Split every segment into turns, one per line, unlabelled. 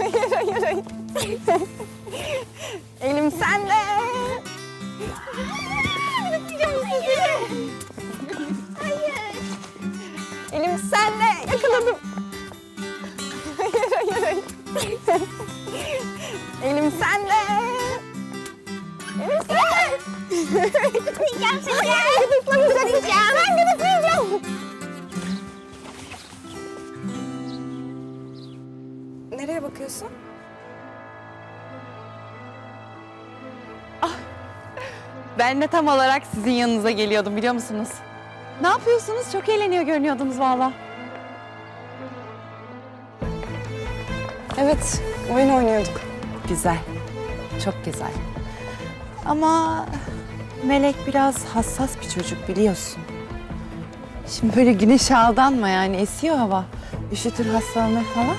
Hayır, hayır, hayır. Elim sende. Tutacağım sizi. Hayır. Elim sende. Yakaladım. Hayır, hayır, hayır. Elim sende. Elim sende. Tutmayacağım seni. Gıdıklamayacağım. Ben gıdıklayacağım. Nereye bakıyorsun?
Ah, Ben de tam olarak sizin yanınıza geliyordum biliyor musunuz? Ne yapıyorsunuz? Çok eğleniyor görünüyordunuz valla.
Evet, oyun oynuyorduk.
Güzel. Çok güzel. Ama Melek biraz hassas bir çocuk biliyorsun. Şimdi böyle güneşe aldanma yani esiyor hava. Üşütür hastalanır falan.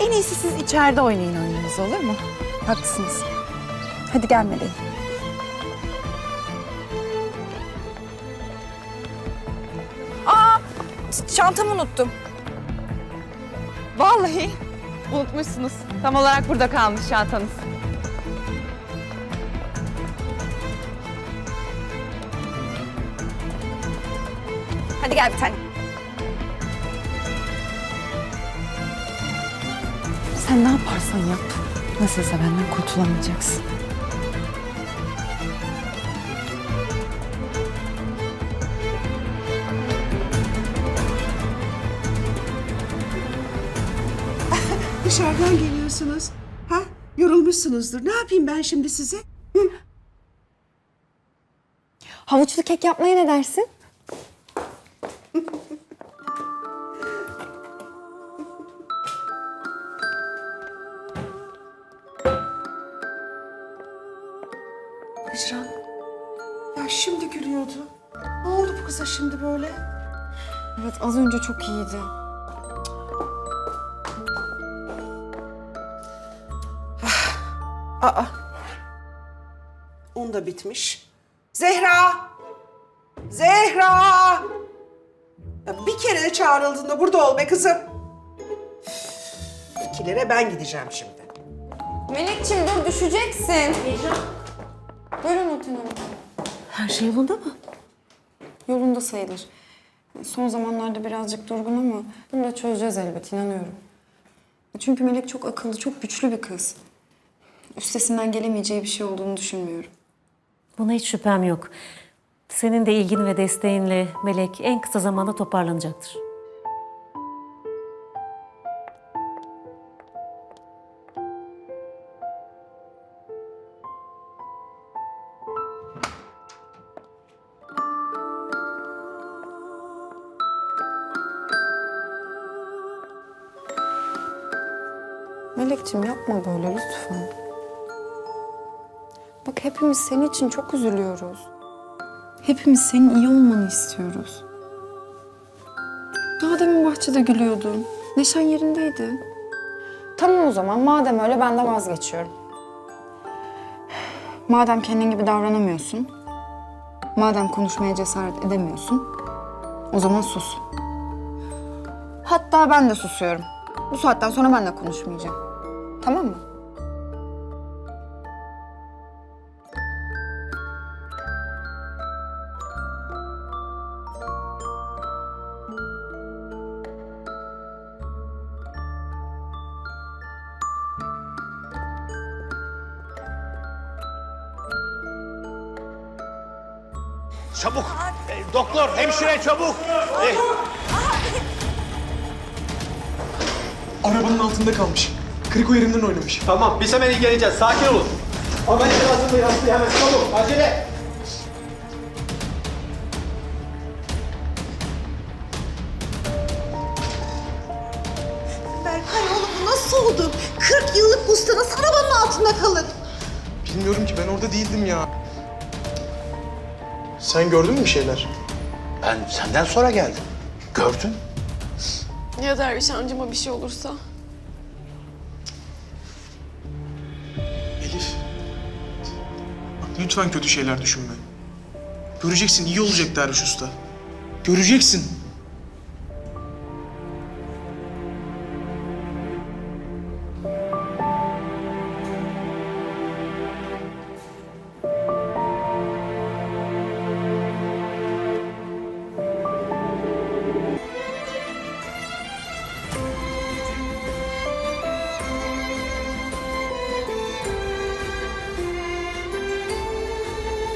En iyisi siz içeride oynayın oyununuzu olur mu?
Haklısınız. Hadi gel Meleğim. Aa, çantamı unuttum.
Vallahi unutmuşsunuz. Tam olarak burada kalmış çantanız.
Hadi gel bir tane.
Sen ne yaparsan yap. Nasılsa benden kurtulamayacaksın.
Dışarıdan geliyorsunuz. Ha? Yorulmuşsunuzdur. Ne yapayım ben şimdi size? Hı?
Havuçlu kek yapmaya ne dersin?
Hicran. Ya şimdi gülüyordu. Ne oldu bu kıza şimdi böyle?
Evet, az önce çok iyiydi.
Aa. Un da bitmiş. Zehra! Zehra! Ya bir kere de çağrıldığında burada ol be kızım. İkilere ben gideceğim şimdi.
Melekçim dur düşeceksin. Buyurun Nurten Hanım.
Her şey yolunda mı?
Yolunda sayılır. Son zamanlarda birazcık durgun ama bunu da çözeceğiz elbet inanıyorum. Çünkü Melek çok akıllı, çok güçlü bir kız. Üstesinden gelemeyeceği bir şey olduğunu düşünmüyorum.
Buna hiç şüphem yok. Senin de ilgin ve desteğinle Melek en kısa zamanda toparlanacaktır.
Melekciğim yapma böyle lütfen. Bak hepimiz senin için çok üzülüyoruz. Hepimiz senin iyi olmanı istiyoruz. Daha demin bahçede gülüyordun. Neşen yerindeydi. Tamam o zaman madem öyle ben de vazgeçiyorum. Madem kendin gibi davranamıyorsun, madem konuşmaya cesaret edemiyorsun, o zaman sus. Hatta ben de susuyorum. Bu saatten sonra ben de konuşmayacağım. Tamam mı?
Çabuk. E, doktor, hemşire çabuk. E,
Arabanın altında kalmış. Kriko yerinden oynamış.
tamam, biz hemen ilgileneceğiz. Sakin olun. Hemen lazım hastayı hemen çabuk. Acele.
Berkay oğlum bu nasıl oldu? 40 yıllık usta nasıl arabanın altında kalır?
Bilmiyorum ki ben orada değildim ya. Sen gördün mü bir şeyler?
Ben senden sonra geldim. Gördün.
Ya Derviş amcama bir şey olursa?
Lütfen kötü şeyler düşünme. Göreceksin iyi olacak Derviş Usta. Göreceksin.